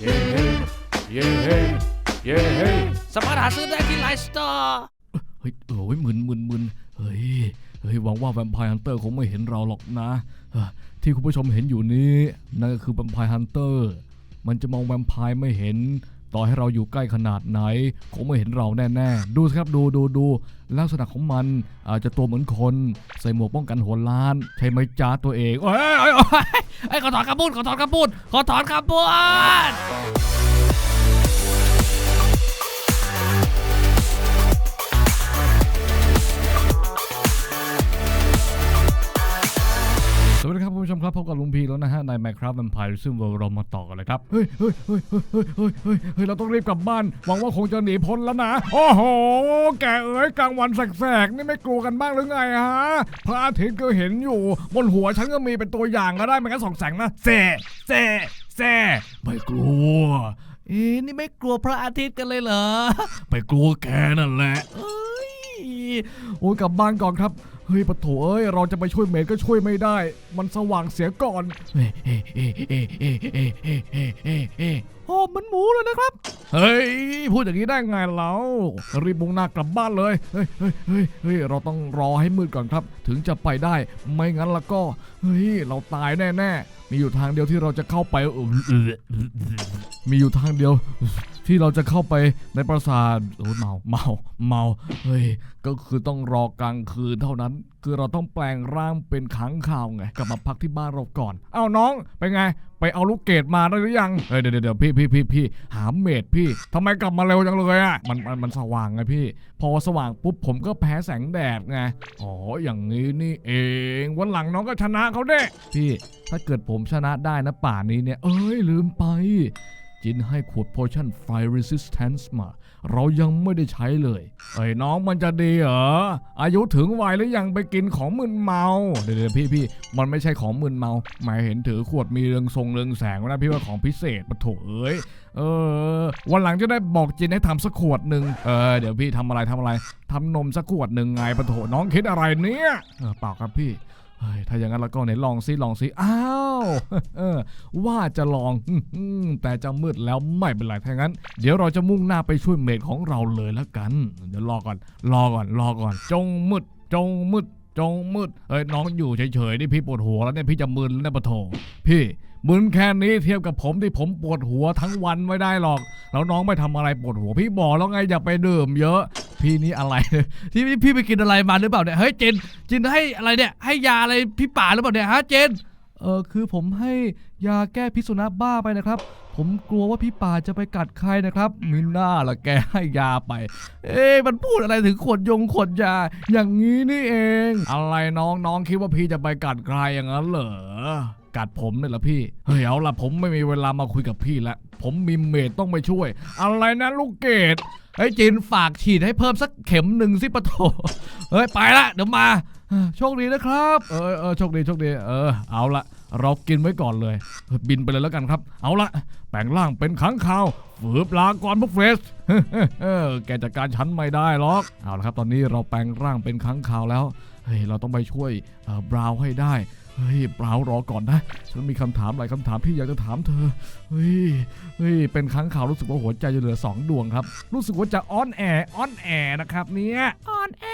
เย้เฮ้เย้เฮ้เย้เฮ้สามารถหาซื้อได้ที่ไลฟ์สโตร์เฮ้ยโอ้ยมึนมึนมึนเฮ้ยเฮ้ยหวังว่าแวมไพร์ฮันเตอร์คงไม่เห็นเราหรอกนะเอ่อที่คุณผู้ชมเห็นอยู่นี้นั่นก็คือแวมไพร์ฮันเตอร์มันจะมองแวมไพร์ไม่เห็น ต่อให้เราอยู่ใกล้ขนาดไหนคงไม่เห็นเราแน่ๆ ดูสิครับดูดูดูลักษณะของมันอาจจะตัวเหมือนคน ใส่หมวกป้องกันหัวล้าน ใช่ไหมจ้าตัวเองโอ้ยเอ้ยเอ้ยเอ้ยเอ้ยขอถอนคำพูดขอถอนคำพูดขอถอนคำพูด มครับพบกับลุงพีแล้วนะฮะใน Minecraft Vampire ซึ่งเรามาต่อกันเลยครับ เฮ้ยเฮ้ยเฮ้ยเฮ้ยเฮ้ยเฮ้ยเฮ้ยเราต้องรีบกลับบ้าน หวังว่าคงจะหนีพ้นแล้วนะ โอ้โห แกเอ๋ยกลางวันแสกๆ นี่ไม่กลัวกันบ้างหรือไงฮะ พระอาทิตย์ก็เห็นอยู่ บนหัวฉันก็มีเป็นตัวอย่างก็ได้ไม่งั้นสองแสงนะเซ่เซ่เซ่ไม่กลัว เอ๊ะนี่ไม่กลัวพระอาทิตย์กันเลยเหรอ ไม่กลัวแกนั่นแหละโอ้ยกลับบ้านก่อนครับ เฮ้ยปะโถเอ้ย เราจะไปช่วยเมดก็ช่วยไม่ได้ มันสว่างเสียก่อนเอ้มันหมูเลยนะครับ เฮ้ย พูดอย่างนี้ได้ไงเรารีบมุ่งหน้ากลับบ้านเลย เฮ้ยเฮ้ยเฮ้ยเราต้องรอให้มืดก่อนครับ ถึงจะไปได้ ไม่งั้นล้วก็ เฮ้ย เราตายแน่แน่มีอยู่ทางเดียวที่เราจะเข้าไป มีอยู่ทางเดียวที่เราจะเข้าไปในปราสาทโอ้ยเมา เมา เมา เฮ้ย ก็คือต้องรอกลางคืนเท่านั้น คือเราต้องแปลงร่างเป็นขังข่าวไง กลับมาพักที่บ้านเราก่อน เอาน้อง ไปไง ไปเอาลูกเกดมาได้หรือยัง เฮ้ยเดี๋ยวเดี๋ยวพี่พี่พี่พี่หาเมดพี่ทำไมกลับมาเร็วจังเลยอะมันมันมันสว่างไงพี่ พอสว่างปุ๊บผมก็แพ้แสงแดดไง อ๋อ อย่างนี้นี่เอง วันหลังน้องก็ชนะเขาเด้พี่ ถ้าเกิดผมชนะได้นะป่านนี้เนี่ย เอ้ย ลืมไป จินให้ขวด potion fire resistance มา เรายังไม่ได้ใช้เลย เอ้ยน้องมันจะดีเหรอ อายุถึงวัยหรือยังไปกินของมึนเมา เดี๋ยวพี่พี่มันไม่ใช่ของมึนเมา หมายเห็นถือขวดมีเรืองทรงเรืองแสงนะพี่ว่าของพิเศษปะโถเอ้ยเออ วันหลังจะได้บอกจินให้ทำสักขวดหนึ่งเออเดี๋ยวพี่ทำอะไรทำอะไรทำนมสักขวดหนึ่งไงปะโถน้องคิดอะไรเนี่ยเออเปล่าครับพี่ ถ้าอย่างนั้นแล้วก็ไหนลองซิลองซิอ้าวว่าจะลองแต่จะมืดแล้วไม่เป็นไรถ้างั้น เดี๋ยวเราจะมุ่งหน้าไปช่วยเมดของเราเลยแล้วกัน เดี๋ยวรอก่อนรอก่อนรอก่อน จงมืดจงมืดจงมืดเอ้ยน้องอยู่เฉยๆนี่พี่ปวดหัวแล้วเนี่ยพี่จะมึนแล้วเนี่ยปะโถพี่ มึนแค่นี้เทียบกับผมที่ผมปวดหัวทั้งวันไม่ได้หรอก แล้วน้องไม่ทำอะไรปวดหัว พี่บอกแล้วไงอย่าไปดื่มเยอะ พี่นี่อะไรที่พี่พี่ไปกินอะไรมาหรือเปล่าเนี่ยเฮ้ยเจนเจนให้อะไรเนี่ยให้ยาอะไรพี่ป่าหรือเปล่าเนี่ยฮะเจนเออคือผมให้ยาแก้พิษสุนัขบ้าไปนะครับ ผมกลัวว่าพี่ป่าจะไปกัดใครนะครับมิน่าละแกให้ยาไป เอ๊มันพูดอะไรถึงขวดยงขวดยา อย่างนี้นี่เอง อะไรน้องน้องคิดว่าพี่จะไปกัดใครอย่างนั้นเหรอ กัดผมเนี่ยเหรอพี่ เฮ้ยเอาล่ะผมไม่มีเวลามาคุยกับพี่แล้วผมมีเมดต้องไปช่วย อะไรนะลูกเกดเฮ้ยจินฝากฉีดให้เพิ่มสักเข็มหนึ่งสิปะโถเฮ้ยไปละเดี๋ยวมา โชคดีนะครับ เออเออโชคดีโชคดี เออเอาละเรากินไว้ก่อนเลย บินไปเลยแล้วกันครับ เอาละแปลงร่างเป็นขังข่าวฝืบลาก่อนพวกเฟสเออแกจัดการฉันไม่ได้หรอก เอาละครับ ตอนนี้เราแปลงร่างเป็นขังข่าวแล้ว เฮ้ยเราต้องไปช่วยบราวน์ให้ได้ เฮ้ยบราวน์รอก่อนนะ ฉันมีคำถามหลายคำถามที่อยากจะถามเธอ เฮ้ย เฮ้ย เป็นครั้งข่าวรู้สึกว่าหัวใจจะเหลือสองดวงครับ รู้สึกว่าจะอ้อนแออ้อนแอนะครับเนี่ยอ่อนแอ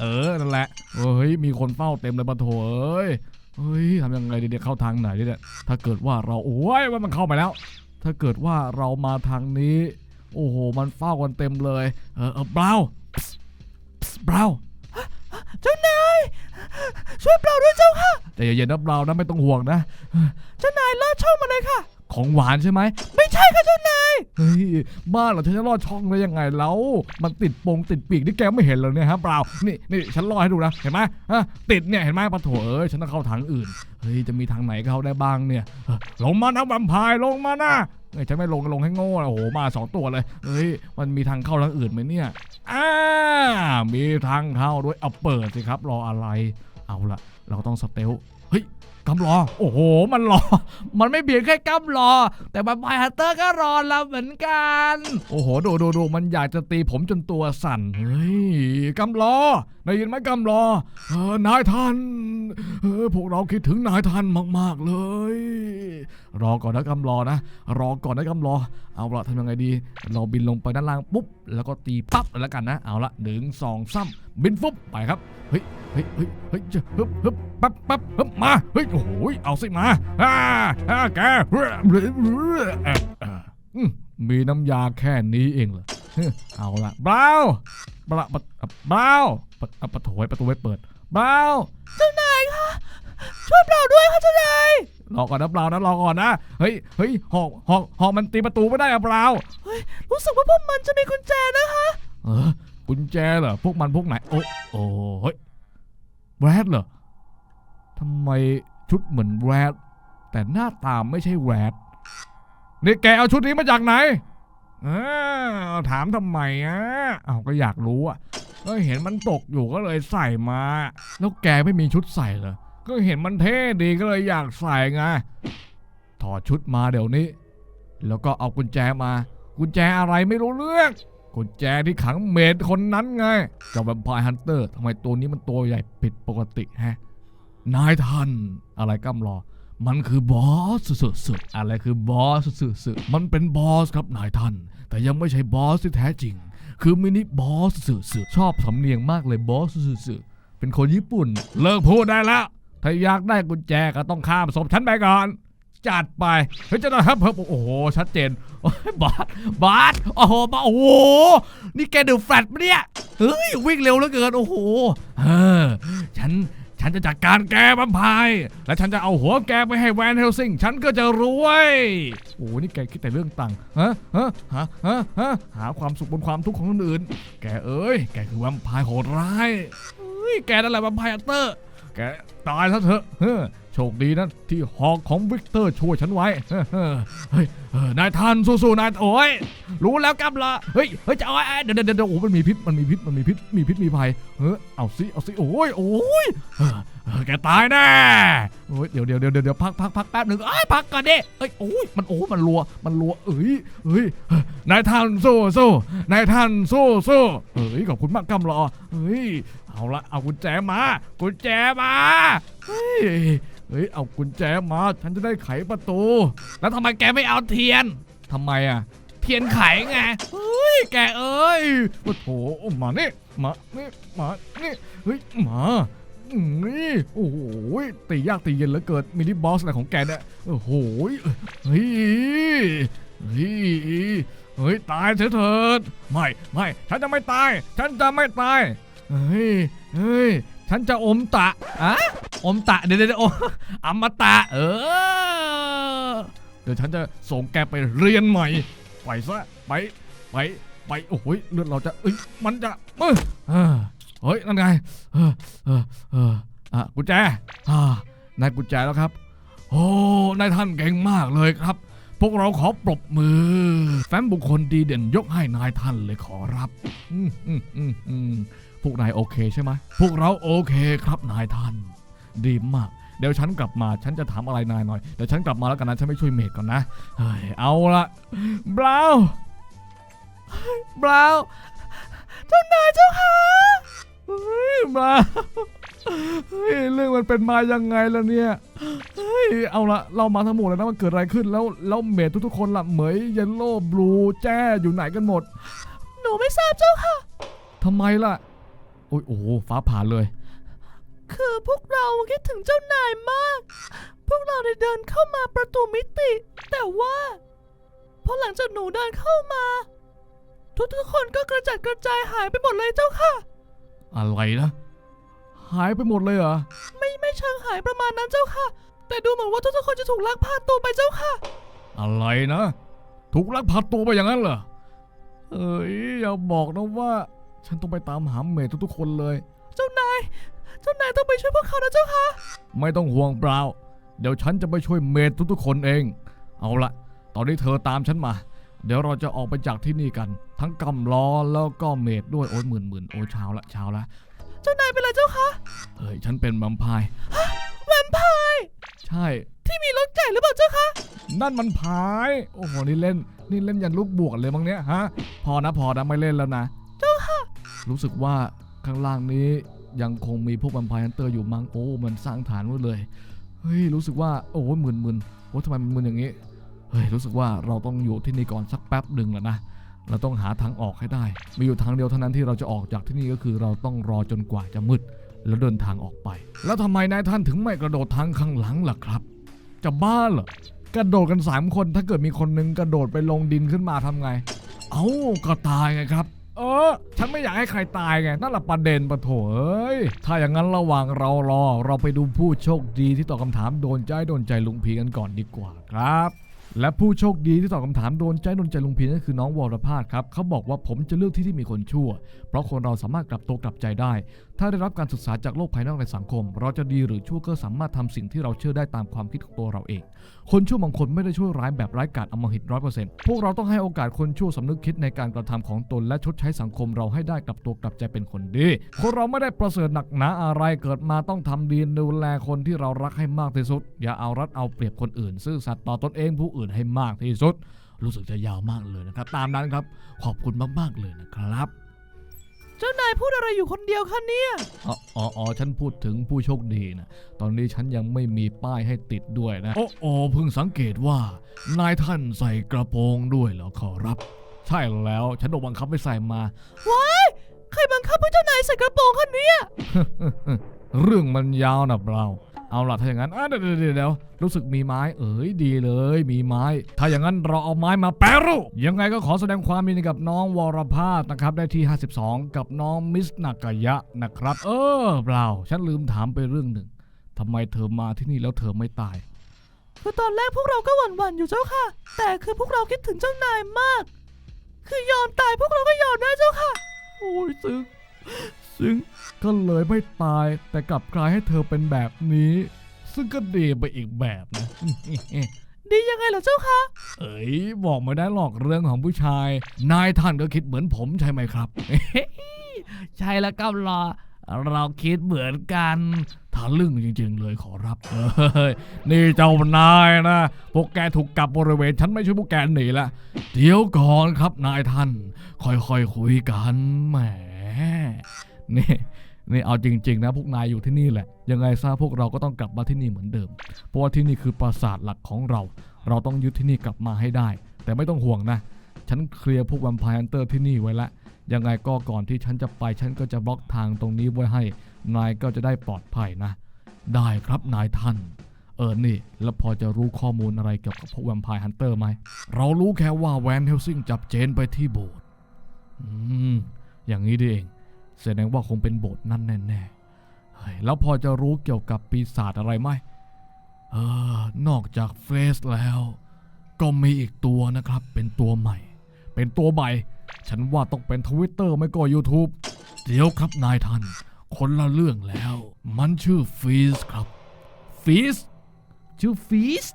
เออ นั่นแหละ เฮ้ย มีคนเฝ้าเต็มเลยปะโถเอ้ย เฮ้ยทำยังไงดีเนี่ยเข้าทางไหนดีเนี่ย ถ้าเกิดว่าเรา โอ้ยว่ามันเข้าไปแล้ว ถ้าเกิดว่าเรามาทางนี้ โอ้โห มันเฝ้ากันเต็มเลย เออเออบราวบราวเจ้านาย ช่วยเปล่าด้วยเจ้าค่ะแต่อย่าเย็นนะบราวนะไม่ต้องห่วงนะ เจ้านายลอดช่องมาเลยค่ะ ของหวานใช่ไหม ไม่ใช่ค่ะเจ้านาย เฮ้ยบ้านเหราฉันจะรอดช่องได้ยังไงแล้ว มันติดปงติดปีกนี่แกไม่เห็นเลยเนี่ยฮะเปล่า นี่นี่ฉันรอให้ดูนะเห็นไหมฮะติดเนี่ยเห็นไหมปะโถเอ้ยฉันต้องเข้าทางอื่น เฮ้ยจะมีทางไหนเข้าได้บ้างเนี่ยเออลงมานะแวมไพายลงมานะเอ้ยฉันไม่ลงลงให้โง่นะโอ้โหมาสองตัวเลยเฮ้ยมันมีทางเข้าทางอื่นไหมเนี่ยอ่ามีทางเข้าด้วยเอาเปิดสิครับรออะไร เอาละเราต้องสเตลเฮ้ยกำรอ โอ้โห มันรอ มันไม่เพียงแค่กำรอ แต่บัมไพร์ฮันเตอร์ก็รอเราเหมือนกัน โอ้โห ดูดูดูมันอยากจะตีผมจนตัวสั่น เฮ้ยกำรอ ได้ยินไหมกำรอเออนายท่านเออพวกเราคิดถึงนายท่านมาก ๆ เลย รอก่อนนะกำรอนะ รอก่อนนะกำรอ เอาละทำยังไงดี เราบินลงไปด้านล่างปุ๊บ แล้วก็ตีปั๊บเลยแล้วกันนะ เอาละหนึ่งสองสามบินฟุบไปครับ เฮ้ย เฮ้ย เฮ้ย เฮ้ยจะฮึบฮึบปั๊บปั๊บฮึบมา เฮ้ยโอ้โหเอาสิมาอ่าอ่าแกเอ่อเอ่อเอ่ออืมมีน้ำยาแค่นี้เองเหรอเฮ้ยเอาละเบาเบาเบาเบาประตูไว้ประตูไว้เปิดเบาเจ้านายคะช่วยเราด้วยค่ะเจ้านายรอก่อนนะเปล่านะรอก่อนนะเฮ้ยเฮ้ยหอกหอกหอกมันตีประตูไม่ได้อะเปล่ารู้สึกว่าพวกมันจะมีกุญแจนะคะเออกุญแจเหรอพวกมันพวกไหนโอ้โอ้เฮ้ยแรดเหรอทำไม ชุดเหมือนแรดแต่หน้าตาไม่ใช่แรดนี่แกเอาชุดนี้มาจากไหนเออถามทำไมอะเอาก็อยากรู้อะก็เห็นมันตกอยู่ก็เลยใส่มา แล้วแกไม่มีชุดใส่เหรอก็เห็นมันเท่ดีก็เลยอยากใส่ไงถอดชุดมาเดี๋ยวนี้ แล้วก็เอากุญแจมา กุญแจอะไรไม่รู้เรื่องกุญแจที่ขังเมดคนนั้นไงเจ้าแวมไพร์ฮันเตอร์ทำไมตัวนี้มันตัวใหญ่ผิดปกติแฮะ นายท่านอะไรกำรอ มันคือบอสสุดๆอะไรคือบอสสุดๆมันเป็นบอสครับนายท่าน แต่ยังไม่ใช่บอสที่แท้จริง คือมินิบอสสุดๆชอบสำเนียงมากเลยบอสสุดๆเป็นคนญี่ปุ่น เลิกพูดได้แล้วถ้าอยากได้กุญแจก็ต้องข้ามศพฉันไปก่อน จัดไปเฮ้ยจะนะครับเฮ้ยโอ้โห ชัดเจนโอ้ยบาสบาสโอ้โหบาสโอ้โห นี่แกดูแฟลตปะเนี่ยเฮ้ยวิ่งเร็วเหลือเกินโอ้โหเออฉัน ฉันจะจัดการแกบัมพาย และฉันจะเอาหัวแกไปให้แวนเฮลซิง ฉันก็จะรวย โอ้นี่แกคิดแต่เรื่องตังค์ฮะฮะฮะฮะฮะหาความสุขบนความทุกข์ของคนอื่น แกเอ้ย แกคือบัมพายโหดร้ายเฮ้ยแกนั่นแหละบัมพายอัตเตอร์ แกตายซะเถอะเฮ้ โชคดีนะที่หอกของวิกเตอร์ช่วยฉันไว้ เฮ้ยนายท่านสู้ๆนายโอ้ยรู้แล้วกำละเฮ้ยเฮ้ยจะเอาไอ้เดี๋ยวเดี๋ยวเดโอ้มันมีพิษมันมีพิษมันมีพิษมีพิษมีภัยเออเอาสิเอาสิโอ้ยโอ้ยแกตายแน่โอ้ยเดี๋ยวเดี๋ยวเดี๋ยวเดี๋ยวพักพักพักแป๊บหนึ่งเอ้ยพักก่อนดิเอ้ยโอ้ยมันโอ้ยมันรัวมันรัวเอ้ยเอ้ยนายท่านสู้สู้นายท่านสู้สู้เอ้ยขอบคุณมากกำรอเฮ้ยเอาละเอากุญแจมากุญแจมาเฮ้ยเฮ้ยเอากุญแจมาฉันจะได้ไขประตู แล้วทำไมแกไม่เอาเทียนทำไมอะ เทียนไขไงเฮ้ยแกเอ้ยโอ้โหมานี่มานี่มานี่เฮ้ยมานี่โอ้โหตียากตีเย็นเหลือเกินมินิบอสอะไรของแกเนี่ยโอ้โหเฮ้ยเฮ้ยเฮ้ยตายเถอะเถิดไม่ไม่ฉันจะไม่ตาย ฉันจะไม่ตาย เฮ้ยเฮ้ยฉันจะอมตะอะอมตะเดี๋ยวเดี๋ยวออมตะเออ เดี๋ยวฉันจะส่งแกไปเรียนใหม่ ไปซะ ไป ไป ไป โอ้โหเลือดเราจะเอ้ย มันจะเอยเออเฮ้ย นั่นไง เออเออเอออะกุญแจอ่านายกุญแจแล้วครับ โอ้ นายท่านเก่งมากเลยครับ พวกเราขอปรบมือ แฟ้มบุคคลดีเด่นยกให้นายท่านเลยขอรับอืมอืมอืมอืมพวกนายโอเคใช่ไหมพวกเราโอเคครับนายท่าน ดีมาก เดี๋ยวฉันกลับมาฉันจะถามอะไรนายหน่อยเดี๋ยวฉันกลับมาแล้วกันนะฉันไม่ช่วยเมดก่อนนะเฮ้ยเอาละบราวน์บราวน์เจ้านายเจ้าค่ะเฮ้ยบราวน์ เฮ้ยเรื่องมันเป็นมายังไงล่ะเนี่ยเฮ้ยเอาละเรามาทั้งหมดแล้วนะมันเกิดอะไรขึ้นแล้วแล้วเมดทุกๆคนล่ะเหมยเยลโล่บลูแจ้อยู่ไหนกันหมดหนูไม่ทราบเจ้าค่ะทำไมล่ะโอ้ยโอ้โหฟ้าผ่าเลย คือพวกเราคิดถึงเจ้านายมาก พวกเราได้เดินเข้ามาประตูมิติ แต่ว่าพอหลังจากหนูเดินเข้ามา ทุกๆคนก็กระจัดกระจายหายไปหมดเลยเจ้าค่ะ อะไรนะ หายไปหมดเลยเหรอ ไม่ไม่เชิงหายประมาณนั้นเจ้าค่ะ แต่ดูเหมือนว่าทุกๆคนจะถูกลักพาตัวไปเจ้าค่ะ อะไรนะ ถูกลักพาตัวไปอย่างนั้นเหรอ เอ้ยอย่าบอกนะว่า ฉันต้องไปตามหาเมดทุกๆคนเลย เจ้านาย เจ้านายต้องไปช่วยพวกเขานะเจ้าค่ะ ไม่ต้องห่วงเปล่า เดี๋ยวฉันจะไปช่วยเมดทุกๆคนเอง เอาละตอนนี้เธอตามฉันมา เดี๋ยวเราจะออกไปจากที่นี่กัน ทั้งกำล้อแล้วก็เมดด้วยโอ้ยหมื่นหมื่นโอ้ยเช้าละเช้าละ เจ้านายเป็นไรเจ้าคะเฮ้ยฉันเป็นแวมไพร์แวมไพร์ใช่ ที่มีรถไก่หรือเปล่าเจ้าคะนั่นมันพายโอ้โหนี่เล่น นี่เล่นยันลูกบวกเลยมั้งเนี้ยฮะ พอนะพอนะไม่เล่นแล้วนะ เจ้าค่ะ รู้สึกว่าข้างล่างนี้ยังคงมีพวกบัมพายฮันเตอร์อยู่มั้งโอ้มันสร้างฐานไว้เลยเฮ้ยรู้สึกว่าโอ้ยมึนมึนโอ้ทำไมมันมึนอย่างนี้เฮ้ยรู้สึกว่าเราต้องอยู่ที่นี่ก่อนสักแป๊บหนึ่งแล้วนะ เราต้องหาทางออกให้ได้ มีอยู่ทางเดียวเท่านั้นที่เราจะออกจากที่นี่ก็คือเราต้องรอจนกว่าจะมืดแล้วเดินทางออกไป แล้วทำไมนายท่านถึงไม่กระโดดทางข้างหลังล่ะครับ จะบ้าเหรอกระโดดกันสามคนถ้าเกิดมีคนหนึงกระโดดไปลงดินขึ้นมาทำไง เอ้าก็ตายไงครับ เออ ฉันไม่อยากให้ใครตายไงนั่นแหละประเด็นปะโถเอ้ยถ้าอย่างนั้นระหว่างเรารอ เราไปดูผู้โชคดีที่ตอบคำถามโดนใจโดนใจลุงพีกันก่อนดีกว่าครับ และผู้โชคดีที่ตอบคำถามโดนใจโดนใจลุงพีนั่นคือน้องวรพาสครับเขาบอกว่าผมจะเลือกที่ที่มีคนชั่ว เพราะคนเราสามารถกลับตัวกลับใจได้ ถ้าได้รับการศึกษาจากโลกภายนอกในสังคม เราจะดีหรือชั่วก็สามารถทำสิ่งที่เราเชื่อได้ตามความคิดของตัวเราเอง คนชั่วบางคนไม่ได้ช่วยร้ายแบบไร้กาจอมหิตร้อยเปอร์เซ็นต์พวกเราต้องให้โอกาสคนชั่วสำนึกคิดในการกระทำของตนและชดใช้สังคมเราให้ได้กลับตัวกลับใจเป็นคนดี คนเราไม่ได้ประเสริฐหนักหนาอะไรเกิดมาต้องทำดีดูแลคนที่เรารักให้มากที่สุด อย่าเอารัดเอาเปรียบคนอื่น ซื่อสัตย์ต่อตนเองผู้อื่นให้มากที่สุด รู้สึกจะยาวมากเลยนะครับ ตามนั้นครับ ขอบคุณมากๆเลยนะครับ เจ้านายพูดอะไรอยู่คนเดียวคะเนี่ยอ๋ออ๋ออ๋อฉันพูดถึงผู้โชคดีนะ ตอนนี้ฉันยังไม่มีป้ายให้ติดด้วยนะ โอ้โอเพิ่งสังเกตว่า นายท่านใส่กระโปรงด้วยเหรอขอรับ ใช่แล้วฉันโดนบังคับไปใส่มา ว้ายใครบังคับให้เจ้านายใส่กระโปรงคะเนี่ย เรื่องมันยาวนะเรา เอาล่ะถ้าอย่างนั้นอะเดี๋ยวเดี๋ยวเดี๋ยวเดี๋ยวรู้สึกมีไม้ เอ๋ยดีเลย มีไม้ ถ้าอย่างนั้นเราเอาไม้มาแปรรูปยังไงก็ขอแสดงความยินดีกับน้องวรภาสนะครับได้ที่ 52 กับน้องมิสนากายะนะครับ เออเปล่าฉันลืมถามไปเรื่องหนึ่งทำไมเธอมาที่นี่แล้วเธอไม่ตาย คือตอนแรกพวกเราก็หวั่นๆอยู่เจ้าค่ะ แต่คือพวกเราคิดถึงเจ้านายมาก คือยอมตายพวกเราก็ยอมได้เจ้าค่ะ โอ้ยซึ้ง ซึ้งก็เลยไม่ตายแต่กลับกลายให้เธอเป็นแบบนี้ ซึ่งก็ดีไปอีกแบบนะ ดียังไงเหรอเจ้าค่ะเอ้ยบอกไม่ได้หรอกเรื่องของผู้ชาย นายท่านก็คิดเหมือนผมใช่ไหมครับ ใช่แล้วครับรอ เราคิดเหมือนกันทะลึ่งจริง ๆ เลยขอรับ เอ้ยนี่เจ้านายนะ พวกแกถูกกับบริเวณฉันไม่ช่วยพวกแกหนีละ เดี๋ยวก่อนครับนายท่าน ค่อยๆคุยกันแหม นี่นี่เอาจริง ๆ นะพวกนายอยู่ที่นี่แหละ ยังไงซะพวกเราก็ต้องกลับมาที่นี่เหมือนเดิม เพราะว่าที่นี่คือปราสาทหลักของเรา เราต้องยึดที่นี่กลับมาให้ได้ แต่ไม่ต้องห่วงนะ ฉันเคลียร์พวกแวมไพร์ฮันเตอร์ที่นี่ไว้แล้วยังไงก็ก่อนที่ฉันจะไปฉันก็จะบล็อกทางตรงนี้ไว้ให้ นายก็จะได้ปลอดภัยนะ ได้ครับนายท่าน เออนี่ แล้วพอจะรู้ข้อมูลอะไรเกี่ยวกับพวกแวมไพร์ฮันเตอร์ไหมเรารู้แค่ว่าแวนเฮลซิงจับเจนไปที่โบสถ์อืมอย่างนี้ดีเอง แสดงว่าคงเป็นโบสถ์นั่นแน่ๆเฮ้ยแล้วพอจะรู้เกี่ยวกับปีศาจอะไรไหมเออนอกจากเฟสแล้ว ก็มีอีกตัวนะครับ เป็นตัวใหม่ เป็นตัวใหม่ ฉันว่าต้องเป็นทวิตเตอร์ไม่ก็ YouTube เดี๋ยวครับนายท่านคนละเรื่องแล้ว มันชื่อฟีสครับฟีสชื่อฟีส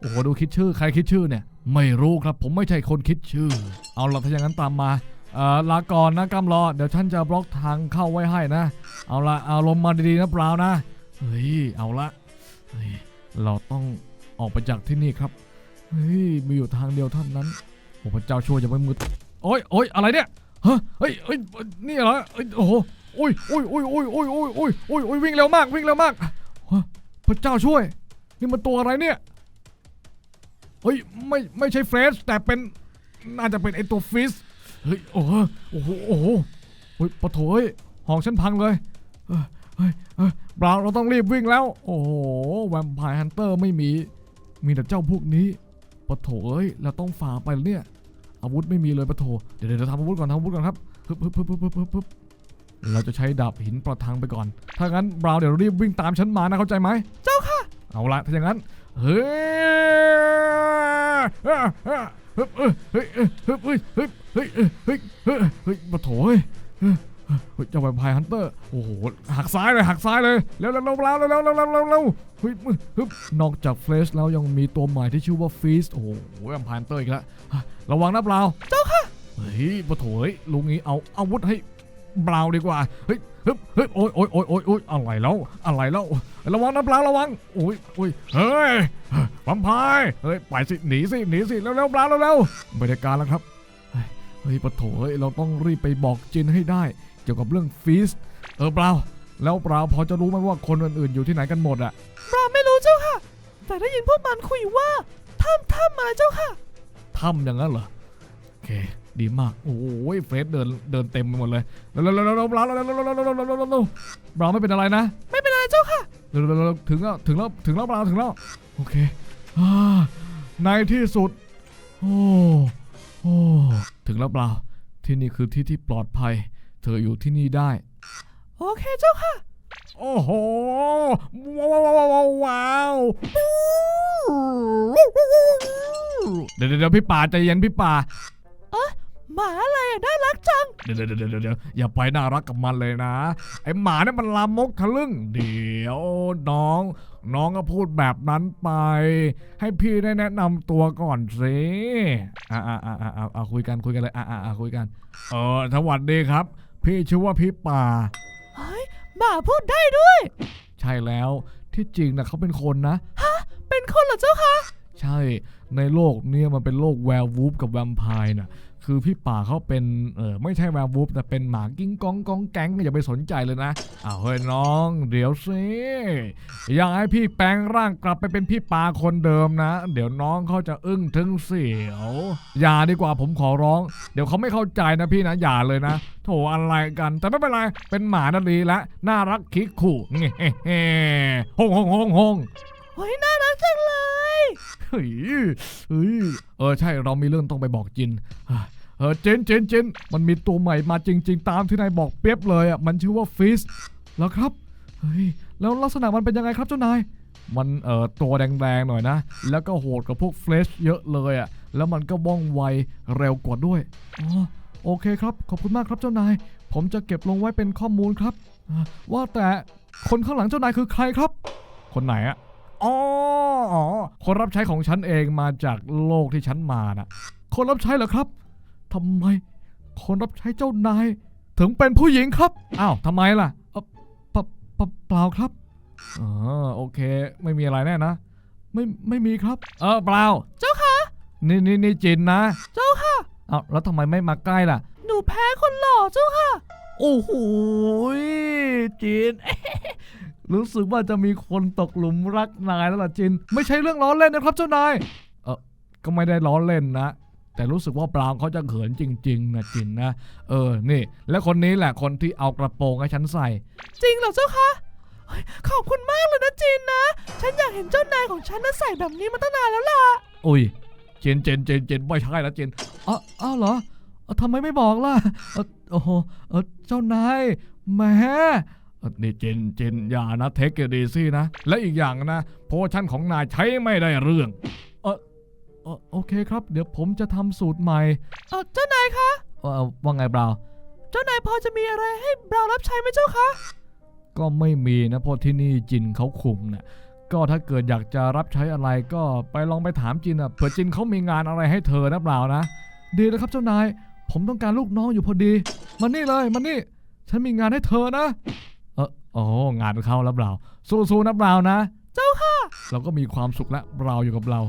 โอ้โหดูคิดชื่อ ใครคิดชื่อเนี่ย ไม่รู้ครับผมไม่ใช่คนคิดชื่อ เอาล่ะถ้าอย่างนั้นตามมา เอ่อลาก่อนนะกำรอเดี๋ยวฉันจะบล็อกทางเข้าไว้ให้นะ เอาละเอาลมณ์มาดีๆนะเปล่านะเฮ้ยเอาละเฮ้ยเราต้องออกไปจากที่นี่ครับเฮ้ยมีอยู่ทางเดียวเท่านั้นโอ้พระเจ้าช่วยอย่าไปมืดโอ้ยโอ้ยอะไรเนี่ยฮะเฮ้ยเฮ้ยนี่เหรอเอ้ยโอ้โหโอ้ยโอ้ยโอ้ยโอ้ยโอ้ยโอ้ยโอ้ยโอ้ยโอ้ยวิ่งเร็วมากวิ่งเร็วมากพระเจ้าช่วย นี่มันตัวอะไรเนี่ยเฮ้ยไม่ไม่ใช่เฟรชแต่เป็นน่าจะเป็นไอตัวฟิส เฮ้ยโอ้โหโอ้โหโอ้โหเฮ้ยปะโถเฮ้ยห้องฉันพังเลยเฮ้ยเฮ้ยเฮ้ยเปล่าเราต้องรีบวิ่งแล้ว โอ้โหแวมไพร์ฮันเตอร์ไม่มี มีแต่เจ้าพวกนี้ปะโถเอ้ยเราต้องฝ่าไปเหรอเนี่ยอาวุธไม่มีเลยปะโถเดี๋ยวเดี๋ยวทำอาวุธก่อนทำอาวุธก่อนครับฮึบฮึบฮึบฮึบฮึบฮึบฮึบเราจะใช้ดาบหินประทังไปก่อน ถ้างั้นบราวน์เดี๋ยวรีบวิ่งตามฉันมานะเข้าใจไหมเจ้าค่ะ เอาละถ้าอย่างนั้นเฮ้ย ฮ้ยเฮ้ยเฮ้ยเฮ้ยเฮ้ยเฮ้ยเฮ้ยเฮ้ยเฮ้ยปะโถเฮ้ยเฮ้เจ้าแวมไพร์ฮันเตอร์โอ้โหหักซ้ายเลยหักซ้ายเลยเร็วเร็วเร็วเร็วเร็วเร็วเร็วเร็วเร็วเฮ้ยฮึบนอกจากเฟลชแล้วยังมีตัวใหม่ที่ชื่อว่าฟีสโอ้โหแวมไพร์ฮันเตอร์อีกแล้วระวังนะเปล่าเจ้าค่ะเฮ้ยปะโถเฮ้ยลุงนี้เอาอาวุธให้เปล่าดีกว่าเฮ้ย ฮึบฮึบโอ้ยโอ้ยโอ้ยโอ้ยโอ้ยอะไรแล้วอะไรแล้วระวังนะปลาระวังโอ้ยโอ้ยเฮ้ยวัมพายเฮ้ยไปสิหนีสิหนีสิเร็วเร็วปลาเร็วเร็วไม่ได้การแล้วครับเฮ้ยเฮ้ยปะโถเอ้ยเราต้องรีบไปบอกจินให้ได้ เกี่ยวกับเรื่องฟีสเออเปล่าแล้วเปล่าพอจะรู้ไหมว่าคนอื่นๆอยู่ที่ไหนกันหมดอะเราไม่รู้เจ้าค่ะ แต่ได้ยินพวกมันคุยว่าถ้ำถ้ำมาเจ้าค่ะถ้ำอย่างนั้นเหรอโอเค ดีมาก โอ้ยเฟสเดินเดินเต็มไปหมดเลยแล้วเราวแล้วแล้วเราวแล้วแล้วบราวไม่เป็นอะไรนะ ไม่เป็นอะไรเจ้าค่ะแล้วแล้วถึงแล้วถึงแล้วถึงแล้วบราวถึงแล้วโอเคในที่สุด โอ้โอ้ถึงแล้วเปล่า ที่นี่คือที่ที่ปลอดภัย เธออยู่ที่นี่ได้ โอเคเจ้าค่ะ โอ้โห ว้าวว้าวว้าวเดี๋ยวเดี๋ยวพี่ป่าใจเย็นพี่ป่า หมาอะไรอะน่ารักจัง เดี๋ยวเดี๋ยวเดี๋ยวเดี๋ยวอย่าไปน่ารักกับมันเลยนะ ไอหมาเนี่ยมันลามกทะลึ่ง เดี๋ยวน้อง น้องก็พูดแบบนั้นไป ให้พี่ได้แนะนำตัวก่อนสิอ่าอ่าอ่าอ่าอ่าคุยกันคุยกันเลยอ่าอ่าอ่าคุยกัน เออสวัสดีครับ พี่ชื่อว่าพี่ป่า เฮ้ยหมาพูดได้ด้วย ใช่แล้วที่จริงนะเขาเป็นคนนะ เป็นคนเหรอเจ้าค่ะใช่ในโลกเนี่ยมันเป็นโลกแวร์วูฟกับแวมไพร์น่ะ คือพี่ป่าเขาเป็นเออไม่ใช่แวร์วูฟแต่เป็นหมากิ้งกองกองแก๊งอย่าไปสนใจเลยนะอ้าวเฮ้ยน้อง เดี๋ยวสิอยากให้พี่แปลงร่างกลับไปเป็นพี่ป่าคนเดิมนะ เดี๋ยวน้องเขาจะอึ้งถึงเสียวอย่าดีกว่าผมขอร้อง เดี๋ยวเขาไม่เข้าใจนะพี่นะอย่าเลยนะโถอะไรกันแต่ไม่เป็นไรเป็นหมานาดีและน่ารักคิกขู่เงี้ฮงฮงฮงฮง เฮ้ยน่ารักจังเลยเฮ้ยเฮ้ยเออใช่เรามีเรื่องต้องไปบอกจินเออเจนเจนเจนมันมีตัวใหม่มาจริง ๆ ตามที่นายบอกเปียบเลยอะมันชื่อว่าฟิสแล้วครับเฮ้ยแล้วลักษณะมันเป็นยังไงครับเจ้านายมันเอ่อตัวแดงๆหน่อยนะ แล้วก็โหดกับพวกเฟลชเยอะเลยอะแล้วมันก็ว่องไวเร็วกว่าด้วยอ๋อโอเคครับ ขอบคุณมากครับเจ้านาย ผมจะเก็บลงไว้เป็นข้อมูลครับ ว่าแต่คนข้างหลังเจ้านายคือใครครับ คนไหนอะ อ๋ออ๋อคนรับใช้ของฉันเองมาจากโลกที่ฉันมานะคนรับใช้เหรอครับทำไม คนรับใช้เจ้านายถึงเป็นผู้หญิงครับอ้าวทำไมล่ะเอ่อเปล่าเปล่าเปล่าครับอ๋อโอเค ไม่มีอะไรแน่นะ ไม่ไม่มีครับ เออเปล่า เจ้าค่ะ นี่นี่นี่จินนะ เจ้าค่ะอ้าวแล้วทำไมไม่มาใกล้ล่ะ หนูแพ้คนหล่อเจ้าค่ะ โอ้โหจิน รู้สึกว่าจะมีคนตกหลุมรักนายแล้วล่ะจิน ไม่ใช่เรื่องล้อเล่นนะครับเจ้านาย เออก็ไม่ได้ล้อเล่นนะ แต่รู้สึกว่าปรางเขาจะเขินจริง ๆ นะจินนะ เออ นี่ และคนนี้แหละคนที่เอากระโปรงให้ฉันใส่ จริงเหรอเจ้าคะเฮ้ยขอบคุณมากเลยนะจีนนะ ฉันอยากเห็นเจ้านายของฉันน่ะใส่แบบนี้มาตั้งนานแล้วล่ะ อุ้ย เจนเจนเจนเจนไม่ใช่นะเจนอ้าวอ้าวเหรอเอ้าทำไมไม่บอกล่ะเอ้าโอ้โหเอ้าเจ้านายแหมเอ้า นี่เจนเจนอย่านะเทคเกดีซี่นะ และอีกอย่างนะโพชั่นของนายใช้ไม่ได้เรื่องเออเออโอเคครับ เดี๋ยวผมจะทำสูตรใหม่เออเจ้านายคะ เออว่าไงเปล่าเจ้านายพอจะมีอะไรให้เรารับใช้ไหมเจ้าคะ ก็ไม่มีนะเพราะที่นี่จินเขาคุมนะก็ถ้าเกิดอยากจะรับใช้อะไรก็ไปลองไปถามจินอะเผื่อจินเขามีงานอะไรให้เธอนะเปล่านะ ดีแล้วครับเจ้านาย ผมต้องการลูกน้องอยู่พอดี มานี่เลยมานี่ ฉันมีงานให้เธอนะเออ โอ้งานเข้าแล้วเปล่าสู้ๆนะเปล่านะ เจ้าค่ะ เราก็มีความสุขแล้วเราอยู่กับเรา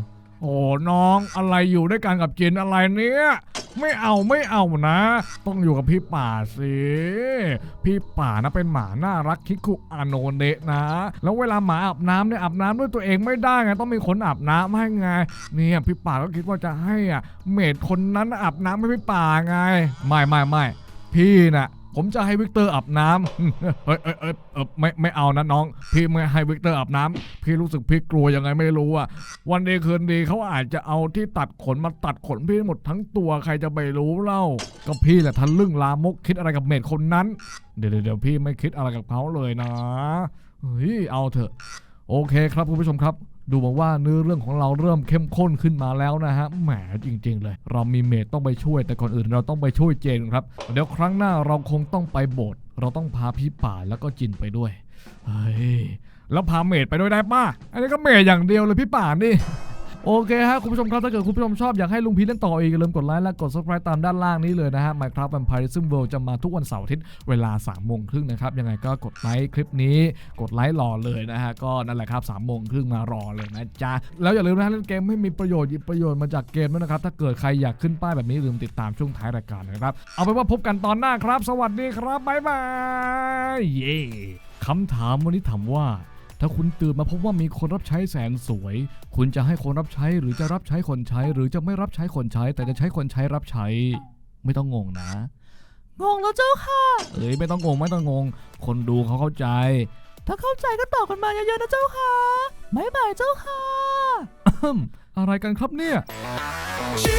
โอ้น้องอะไรอยู่ด้วยกันกับจินอะไรเนี่ยไม่เอาไม่เอานะ ต้องอยู่กับพี่ป่าสิ พี่ป่านะเป็นหมาน่ารักคิคุอาโนเนะนะ แล้วเวลาหมาอาบน้ำเนี่ยอาบน้ำด้วยตัวเองไม่ได้ไงต้องมีคนอาบน้ำให้ไง เนี่ยพี่ป่าก็คิดว่าจะให้อะเมดคนนั้นอาบน้ำให้พี่ป่าไง ไม่ไม่ไม่พี่น่ะ ผมจะให้วิกเตอร์อาบน้ำเฮ้ยเอ้ยเอ้ยเออไม่ไม่เอานะน้อง พี่ไม่ให้วิกเตอร์อาบน้ำพี่รู้สึกพี่กลัวยังไงไม่รู้อะวันดีคืนดีเขาอาจจะเอาที่ตัดขนมาตัดขนพี่หมดทั้งตัวใครจะไปรู้เล่า ก็พี่แหละทะลึ่งลามกคิดอะไรกับเมดคนนั้น เดี๋ยวเดี๋ยวพี่ไม่คิดอะไรกับเขาเลยนะเฮ้ยเอาเถอะ โอเคครับคุณผู้ชมครับ ดูเหมาว่าเนื้อเรื่องของเราเริ่มเข้มข้นขึ้นมาแล้วนะฮะแหมจริง ๆ เลย เรามีเมดต้องไปช่วย แต่ก่อนอื่นเราต้องไปช่วยเจนครับ เดี๋ยวครั้งหน้าเราคงต้องไปโบสถ์เราต้องพาพี่ป่าแล้วก็จินไปด้วยเฮ้ยแล้วพาเมดไปด้วยได้ป่ะอันนี้ก็เมดอย่างเดียวเลยพี่ป่านี่ โอเคฮะคุณผู้ชมครับถ้าเกิดคุณผู้ชมชอบอยากให้ลุงพีเล่นต่ออีกอย่าลืมกดไลค์และกด subscribe ตามด้านล่างนี้เลยนะฮะ Minecraft Vampirism World จะมาทุกวันเสาร์อาทิตย์เวลา3โมงครึ่งนะครับ ยังไงก็กดไลค์คลิปนี้กดไลค์รอเลยนะฮะ ก็นั่นแหละครับ3โมงครึ่งมารอเลยนะจ๊ะ แล้วอย่าลืมนะฮะเล่นเกมไม่มีประโยชน์หยิบประโยชน์มาจากเกมด้วยนะครับถ้าเกิดใครอยากขึ้นป้ายแบบนี้อย่าลืมติดตามช่วงท้ายรายการนะครับเอาเป็นว่าพบกันตอนหน้าครับ สวัสดีครับบ๊ายบายเย้คำถามวันนี้ถามว่า ถ้าคุณตื่นมาพบว่ามีคนรับใช้แสนสวย คุณจะให้คนรับใช้หรือจะรับใช้คนใช้ หรือจะไม่รับใช้คนใช้ แต่จะใช้คนใช้รับใช้ ไม่ต้องงงนะ งงแล้วเจ้าค่ะ เอ้ยไม่ต้องงงไม่ต้องงง คนดูเขาเข้าใจ ถ้าเข้าใจก็ตอบกันมาเยอะๆนะเจ้าค่ะบ๊ายบายเจ้าค่ะ อะไรกันครับเนี่ยชี